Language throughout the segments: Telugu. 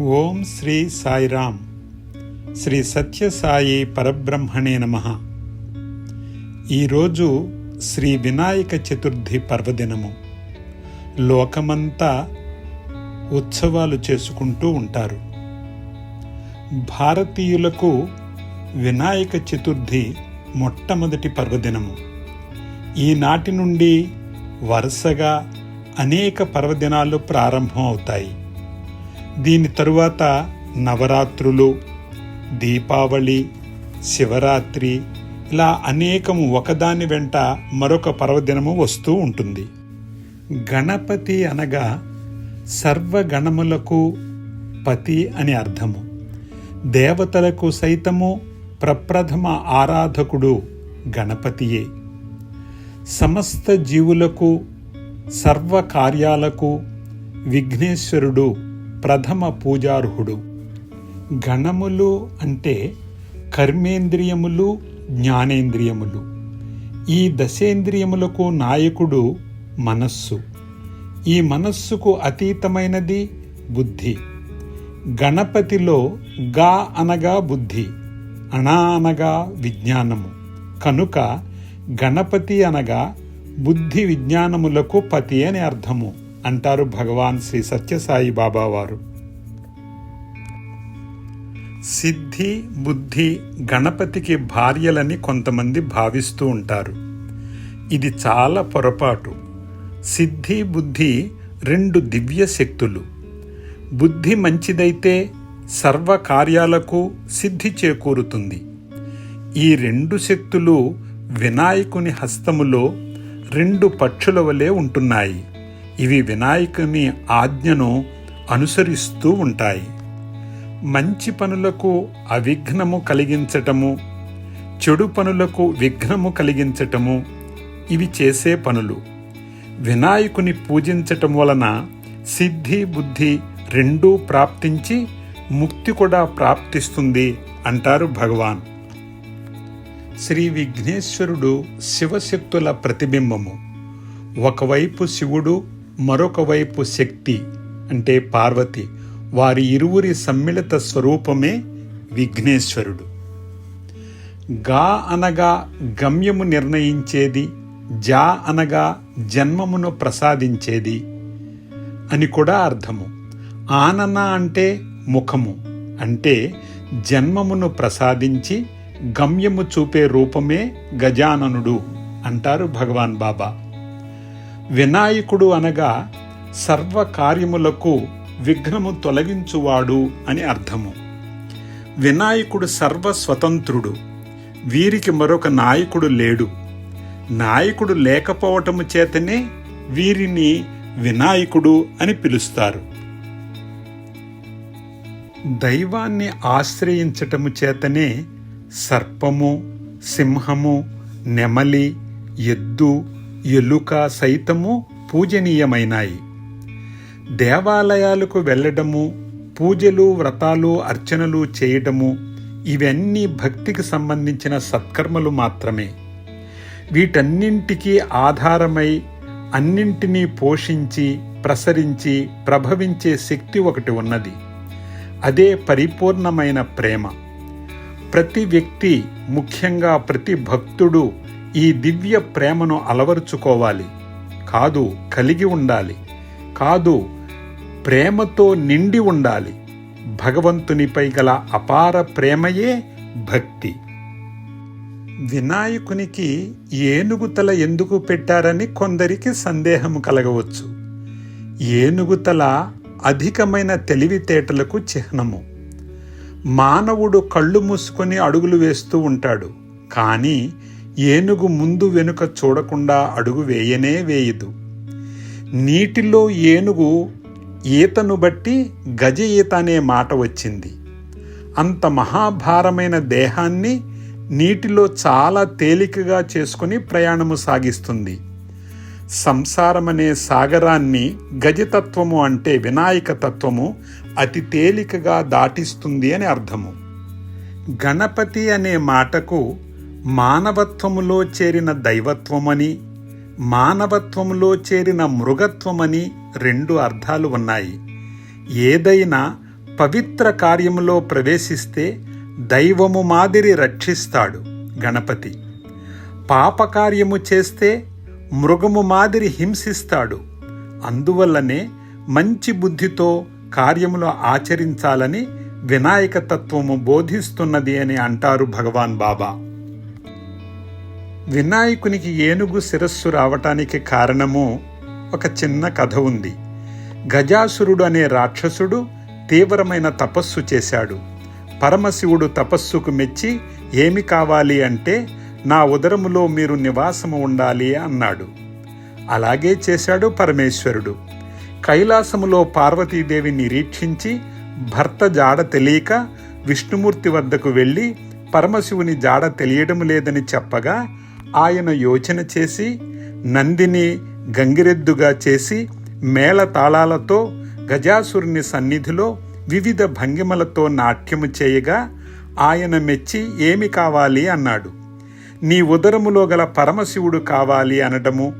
ఓం శ్రీ సాయిరామ్. శ్రీ సత్యసాయి పరబ్రహ్మణే నమ. ఈరోజు శ్రీ వినాయక చతుర్థి పర్వదినము. లోకమంతా ఉత్సవాలు చేసుకుంటూ ఉంటారు. భారతీయులకు వినాయక చతుర్థి మొట్టమొదటి పర్వదినము. ఈనాటి నుండి వరుసగా అనేక పర్వదినాలు ప్రారంభం అవుతాయి దీని తరువాత నవరాత్రులు దీపావళి శివరాత్రి ఇలా అనేకము ఒకదాని వెంట మరొక పర్వదినము వస్తూ ఉంటుంది. గణపతి అనగా సర్వగణములకు పతి అని అర్థము. దేవతలకు సైతము ప్రప్రథమ ఆరాధకుడు గణపతియే. సమస్త జీవులకు సర్వ కార్యాలకు విఘ్నేశ్వరుడు ప్రథమ పూజార్హుడు. గణములు అంటే కర్మేంద్రియములు జ్ఞానేంద్రియములు. ఈ దశేంద్రియములకు నాయకుడు మనస్సు. ఈ మనస్సుకు అతీతమైనది బుద్ధి. గణపతిలో గా అనగా బుద్ధి అణా అనగా విజ్ఞానము. కనుక గణపతి అనగా బుద్ధి విజ్ఞానములకు పతి అని అర్థము. అంటారు భగవాన్ శ్రీ సత్యసాయి బాబా వారు. సిద్ధి బుద్ధి గణపతికి భార్యలని కొంతమంది భావిస్తూ ఉంటారు. ఇది చాలా పొరపాటు. సిద్ధి బుద్ధి రెండు దివ్య శక్తులు. బుద్ధి మంచిదైతే సర్వ కార్యాలకు సిద్ధి చేకూరుతుంది. ఈ రెండు శక్తులు వినాయకుని హస్తములో రెండు పక్షుల వలె ఉంటున్నాయి. ఇవి వినాయకుని ఆజ్ఞను అనుసరిస్తూ ఉంటాయి. మంచి పనులకు అవిఘ్నము కలిగించటము చెడు పనులకు విఘ్నము కలిగించటము ఇవి చేసే పనులు. వినాయకుని పూజించటం వలన సిద్ధి బుద్ధి రెండూ ప్రాప్తించి ముక్తి కూడా ప్రాప్తిస్తుంది అంటారు భగవాన్. శ్రీ విఘ్నేశ్వరుడు శివశక్తుల ప్రతిబింబము. ఒకవైపు శివుడు మరొక వైపు శక్తి అంటే పార్వతి వారి ఇరువురి సమ్మిళిత స్వరూపమే విఘ్నేశ్వరుడు. గా అనగా గమ్యము నిర్ణయించేది జా అనగా జన్మమును ప్రసాదించేది అని కూడా అర్థము. ఆనన అంటే ముఖము అంటే జన్మమును ప్రసాదించి గమ్యము చూపే రూపమే గజాననుడు అంటారు భగవాన్ బాబా. వినాయకుడు అనగా సర్వకార్యములకు విఘ్నము తొలగించువాడు అని అర్థము. వినాయకుడు సర్వ స్వతంత్రుడు వీరికి మరొక నాయకుడు లేడు. నాయకుడు లేకపోవటము చేతనే వీరిని వినాయకుడు అని పిలుస్తారు. దైవాన్ని ఆశ్రయించటము చేతనే సర్పము సింహము నెమలి ఎద్దు ఎలుక సైతము పూజనీయమైనాయి. దేవాలయాలకు వెళ్ళడము పూజలు వ్రతాలు అర్చనలు చేయటము ఇవన్నీ భక్తికి సంబంధించిన సత్కర్మలు మాత్రమే. వీటన్నింటికీ ఆధారమై అన్నింటినీ పోషించి ప్రసరించి ప్రభవించే శక్తి ఒకటి ఉన్నది. అదే పరిపూర్ణమైన ప్రేమ. ప్రతి వ్యక్తి ముఖ్యంగా ప్రతి భక్తుడు ఈ దివ్య ప్రేమను అలవరుచుకోవాలి. కాదు కలిగి ఉండాలి. కాదు ప్రేమతో నిండి ఉండాలి. భగవంతునిపై గల అపార ప్రేమయే భక్తి. వినాయకునికి ఏనుగు తల ఎందుకు పెట్టారని కొందరికి సందేహం కలగవచ్చు. ఏనుగు తల అధికమైన తెలివితేటలకు చిహ్నము. మానవుడు కళ్ళు మూసుకొని అడుగులు వేస్తూ ఉంటాడు. కానీ ఏనుగు ముందు వెనుక చూడకుండా అడుగు వేయనే వేయదు. నీటిలో ఏనుగు ఈతను బట్టి గజ ఈత అనే మాట వచ్చింది. అంత మహాభారమైన దేహాన్ని నీటిలో చాలా తేలికగా చేసుకుని ప్రయాణము సాగిస్తుంది. సంసారమనే సాగరాన్ని గజతత్వము అంటే వినాయక తత్వము అతి తేలికగా దాటిస్తుంది అని అర్థము. గణపతి అనే మాటకు మానవత్వములో చేరిన దైవత్వమని మానవత్వములో చేరిన మృగత్వమని రెండు అర్థాలు ఉన్నాయి. ఏదైనా పవిత్ర కార్యములో ప్రవేశిస్తే దైవము మాదిరి రక్షిస్తాడు గణపతి. పాపకార్యము చేస్తే మృగము మాదిరి హింసిస్తాడు. అందువల్లనే మంచి బుద్ధితో కార్యములు ఆచరించాలని వినాయకతత్వము బోధిస్తున్నది అని అంటారు భగవాన్ బాబా. వినాయకునికి ఏనుగు శిరస్సు రావటానికి కారణము ఒక చిన్న కథ ఉంది. గజాసురుడు అనే రాక్షసుడు తీవ్రమైన తపస్సు చేశాడు. పరమశివుడు తపస్సుకు మెచ్చి ఏమి కావాలి అంటే నా ఉదరములో మీరు నివాసము ఉండాలి అన్నాడు. అలాగే చేశాడు పరమేశ్వరుడు. కైలాసములో పార్వతీదేవి నిరీక్షించి భర్త జాడ తెలియక విష్ణుమూర్తి వద్దకు వెళ్ళి పరమశివుని జాడ తెలియడం లేదని చెప్పగా ఆయన యోచన చేసి నందిని గంగిరెద్దుగా చేసి మేళ తాళాలతో గజాసురుని సన్నిధిలో వివిధ భంగిమలతో నాట్యము చేయగా ఆయన మెచ్చి ఏమి కావాలి అన్నాడు. నీ ఉదరములో గల పరమశివుడు కావాలి అనడము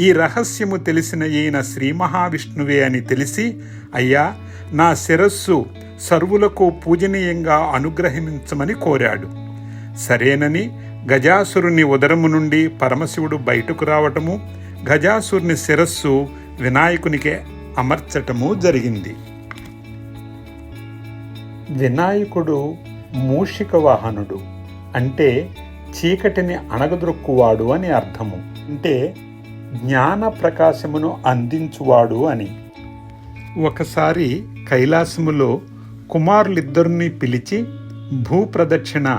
ఈ రహస్యము తెలిసిన ఈయన శ్రీ మహావిష్ణువే అని తెలిసి అయ్యా నా శిరస్సు సర్వులకు పూజనీయంగా అనుగ్రహించమని కోరాడు. సరేనని గజాసురుని ఉదరము నుండి పరమశివుడు బయటకు రావటము గజాసురుని శిరస్సు వినాయకునికి అమర్చటము జరిగింది. వినాయకుడు మూషిక వాహనుడు అంటే చీకటిని అణగదొక్కువాడు అని అర్థము. అంటే జ్ఞాన ప్రకాశమును అందించువాడు అని. ఒకసారి కైలాసములో కుమారులిద్దరిని పిలిచి భూప్రదక్షిణ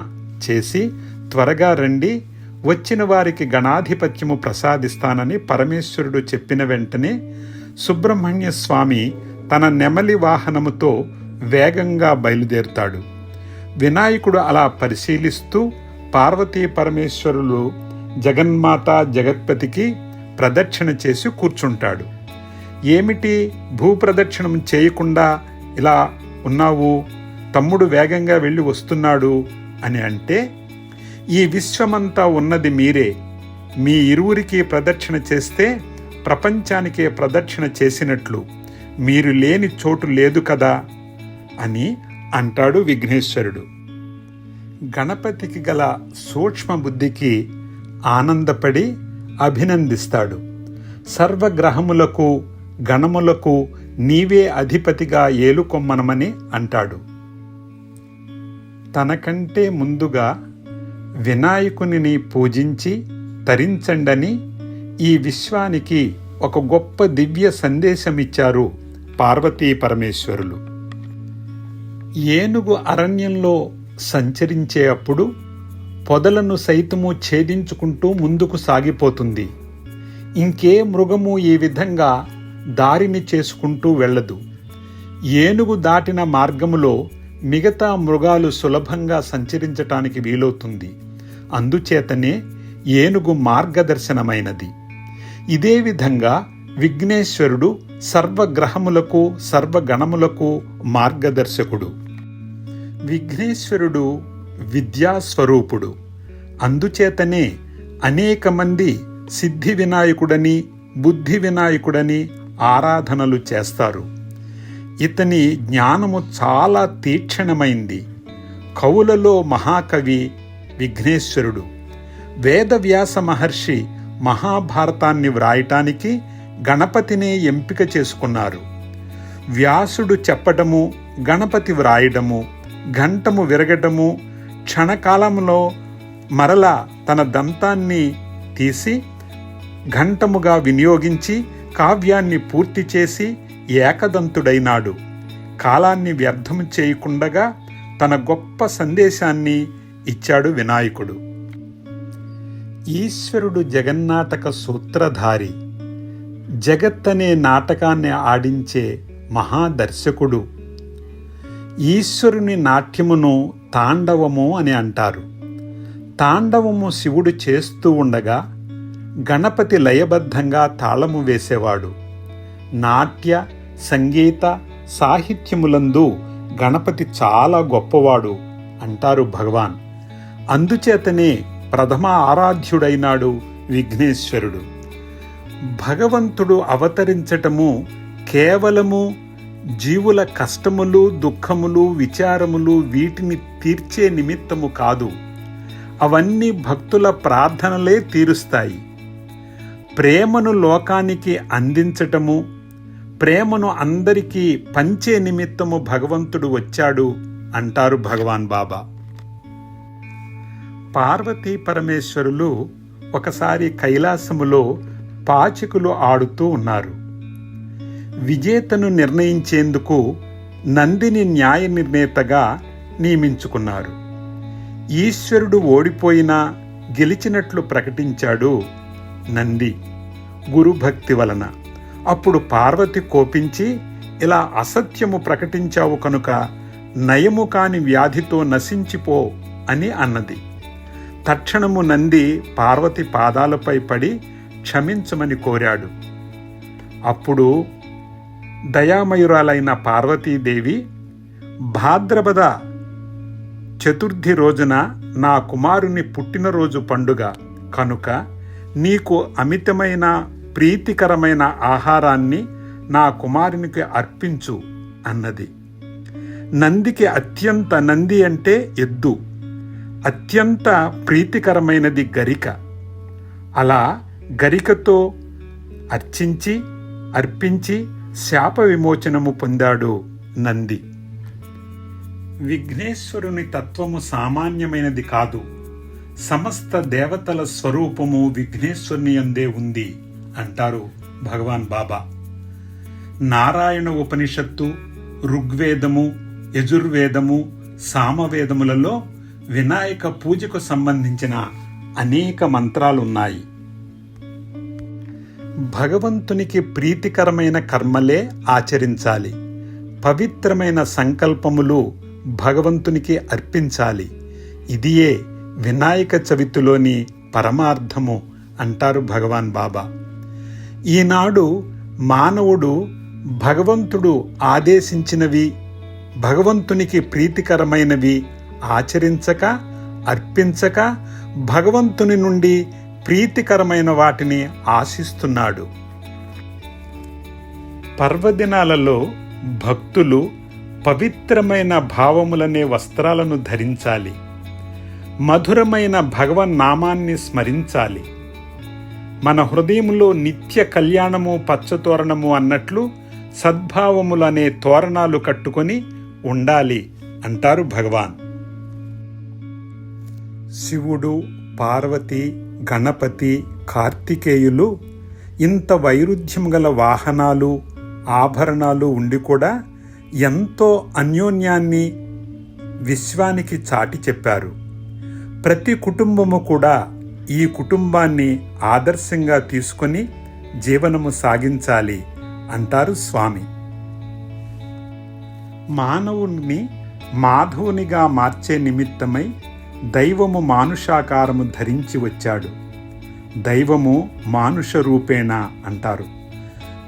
చేసి త్వరగా రండి. వచ్చిన వారికి గణాధిపత్యము ప్రసాదిస్తానని పరమేశ్వరుడు చెప్పిన వెంటనే సుబ్రహ్మణ్య స్వామి తన నెమలి వాహనముతో వేగంగా బయలుదేరుతాడు. వినాయకుడు అలా పరిశీలిస్తూ పార్వతీ పరమేశ్వరులు జగన్మాత జగత్పతికి ప్రదక్షిణ చేసి కూర్చుంటాడు. ఏమిటి భూప్రదక్షిణం చేయకుండా ఇలా ఉన్నావు? తమ్ముడు వేగంగా వెళ్ళి వస్తున్నాడు అని అంటే ఈ విశ్వమంతా ఉన్నది మీరే. మీ ఇరువురికి ప్రదక్షిణ చేస్తే ప్రపంచానికే ప్రదక్షిణ చేసినట్లు. మీరు లేని చోటు లేదు కదా? అని అంటాడు విఘ్నేశ్వరుడు. గణపతికి గల సూక్ష్మ బుద్ధికి ఆనందపడి అభినందిస్తాడు. సర్వగ్రహములకు గణములకు నీవే అధిపతిగా ఏలుకొమ్మనమని అంటాడు. తనకంటే ముందుగా వినాయకునిని పూజించి తరించండని ఈ విశ్వానికి ఒక గొప్ప దివ్య సందేశమిచ్చారు పార్వతీ పరమేశ్వరులు. ఏనుగు అరణ్యంలో సంచరించే అప్పుడు పొదలను సైతము ఛేదించుకుంటూ ముందుకు సాగిపోతుంది. ఇంకే మృగము ఈ విధంగా దారిని చేసుకుంటూ వెళ్ళదు. ఏనుగు దాటిన మార్గములో మిగతా మృగాలు సులభంగా సంచరించటానికి వీలవుతుంది. అందుచేతనే ఏనుగు మార్గదర్శనమైనది. ఇదే విధంగా విఘ్నేశ్వరుడు సర్వగ్రహములకు సర్వగణములకు మార్గదర్శకుడు. విఘ్నేశ్వరుడు విద్యాస్వరూపుడు. అందుచేతనే అనేక మంది సిద్ధి వినాయకుడని బుద్ధి వినాయకుడని ఆరాధనలు చేస్తారు. ఇతని జ్ఞానము చాలా తీక్షణమైంది. కవులలో మహాకవి విఘ్నేశ్వరుడు. వేదవ్యాస మహర్షి మహాభారతాన్ని వ్రాయటానికి గణపతినే ఎంపిక చేసుకున్నారు. వ్యాసుడు చెప్పటము గణపతి వ్రాయడము ఘంటము విరగటము క్షణకాలంలో మరల తన దంతాన్ని తీసి ఘంటముగా వినియోగించి కావ్యాన్ని పూర్తి చేసి ఏకదంతుడైనాడు. కాలాన్ని వ్యర్థము చేయకుండగా తన గొప్ప సందేశాన్ని ఇచ్చాడు వినాయకుడు. ఈశ్వరుడు జగన్నాటక సూత్రధారి జగత్తనే నాటకాన్ని ఆడించే మహాదర్శకుడు. ఈశ్వరుని నాట్యమును తాండవము అని అంటారు. తాండవము శివుడు చేస్తూ ఉండగా గణపతి లయబద్ధంగా తాళము వేసేవాడు. నాట్య సంగీత సాహిత్యములందు గణపతి చాలా గొప్పవాడు అంటారు భగవాన్. అందుచేతనే ప్రథమ ఆరాధ్యుడైనాడు విఘ్నేశ్వరుడు. భగవంతుడు అవతరించటము కేవలము జీవుల కష్టములు దుఃఖములు విచారములు వీటిని తీర్చే నిమిత్తము కాదు. అవన్నీ భక్తుల ప్రార్థనలే తీరుస్తాయి. ప్రేమను లోకానికి అందించటము ప్రేమను అందరికీ పంచే నిమిత్తము భగవంతుడు వచ్చాడు అంటారు భగవాన్ బాబా. పార్వతీ పరమేశ్వరులు ఒకసారి కైలాసములో పాచికులు ఆడుతూ ఉన్నారు. విజేతను నిర్ణయించేందుకు నందిని న్యాయ నిర్ణేతగా నియమించుకున్నారు. ఈశ్వరుడు ఓడిపోయినా గెలిచినట్లు ప్రకటించాడు నంది గురుభక్తి వలన. అప్పుడు పార్వతి కోపించి ఇలా అసత్యము ప్రకటించావు కనుక నయము కాని వ్యాధితో నశించిపో అని అన్నది. తక్షణము నంది పార్వతి పాదాలపై పడి క్షమించమని కోరాడు. అప్పుడు దయామయురాలైన పార్వతీదేవి భాద్రపద చతుర్థి రోజున నా కుమారుని పుట్టినరోజు పండుగ. కనుక నీకు అమితమైన ప్రీతికరమైన ఆహారాన్ని నా కుమారునికి అర్పించు అన్నది. నందికి అత్యంత నంది అంటే ఎద్దు. అత్యంత ప్రీతికరమైనది గరిక. అలా గరికతో అర్చించి అర్పించి శాప విమోచనము పొందాడు నంది. విఘ్నేశ్వరుని తత్వము సామాన్యమైనది కాదు. సమస్త దేవతల స్వరూపము విఘ్నేశ్వరుని అందే ఉంది అంటారు భగవాన్ బాబా. నారాయణ ఉపనిషత్తు ఋగ్వేదము యజుర్వేదము సామవేదములలో వినాయక పూజకు సంబంధించిన అనేక మంత్రాలున్నాయి. భగవంతునికి ప్రీతికరమైన కర్మలే ఆచరించాలి. పవిత్రమైన సంకల్పములు భగవంతునికి అర్పించాలి. ఇదియే వినాయక చవితిలోని పరమార్థము అంటారు భగవాన్ బాబా. ఈనాడు మానవుడు భగవంతుడు ఆదేశించినవి భగవంతునికి ప్రీతికరమైనవి ఆచరించక అర్పించక భగవంతుని నుండి ప్రీతికరమైన వాటిని ఆశిస్తున్నాడు. పర్వదినాలలో భక్తులు పవిత్రమైన భావములనే వస్త్రాలను ధరించాలి. మధురమైన భగవన్ నామాన్ని స్మరించాలి. మన హృదయంలో నిత్య కళ్యాణము పచ్చతోరణము అన్నట్లు సద్భావములనే తోరణాలు కట్టుకొని ఉండాలి అంటారు భగవాన్. శివుడు పార్వతి గణపతి కార్తికేయులు ఇంత వైరుధ్యం గల వాహనాలు ఆభరణాలు ఉండి కూడా ఎంతో అన్యోన్యాన్ని విశ్వానికి చాటి చెప్పారు. ప్రతి కుటుంబము కూడా ఈ కుటుంబాన్ని ఆదర్శంగా తీసుకొని జీవనము సాగించాలి అంటారు స్వామి. మానవుని మాధవునిగా మార్చే నిమిత్తమై దైవము మానుషాకారము ధరించి వచ్చాడు. దైవము మానుష రూపేణ అంటారు.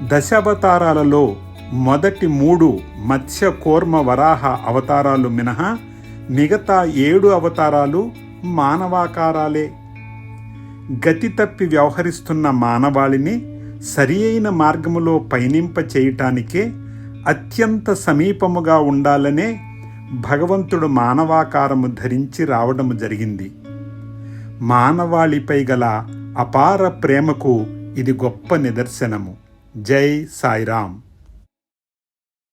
దశావతారాలలో మొదటి మూడు మత్స్య కోర్మ వరాహ అవతారాలు మినహా మిగతా ఏడు అవతారాలు మానవాకారాలే. గతి తప్పి వ్యవహరిస్తున్న మానవాళిని సరి అయిన మార్గములో పయనింప చేయటానికే అత్యంత సమీపముగా ఉండాలనే భగవంతుడు మానవాకారము ధరించి రావడము జరిగింది. మానవాళిపై గల అపార ప్రేమకు ఇది గొప్ప నిదర్శనము. జై సాయిరామ్.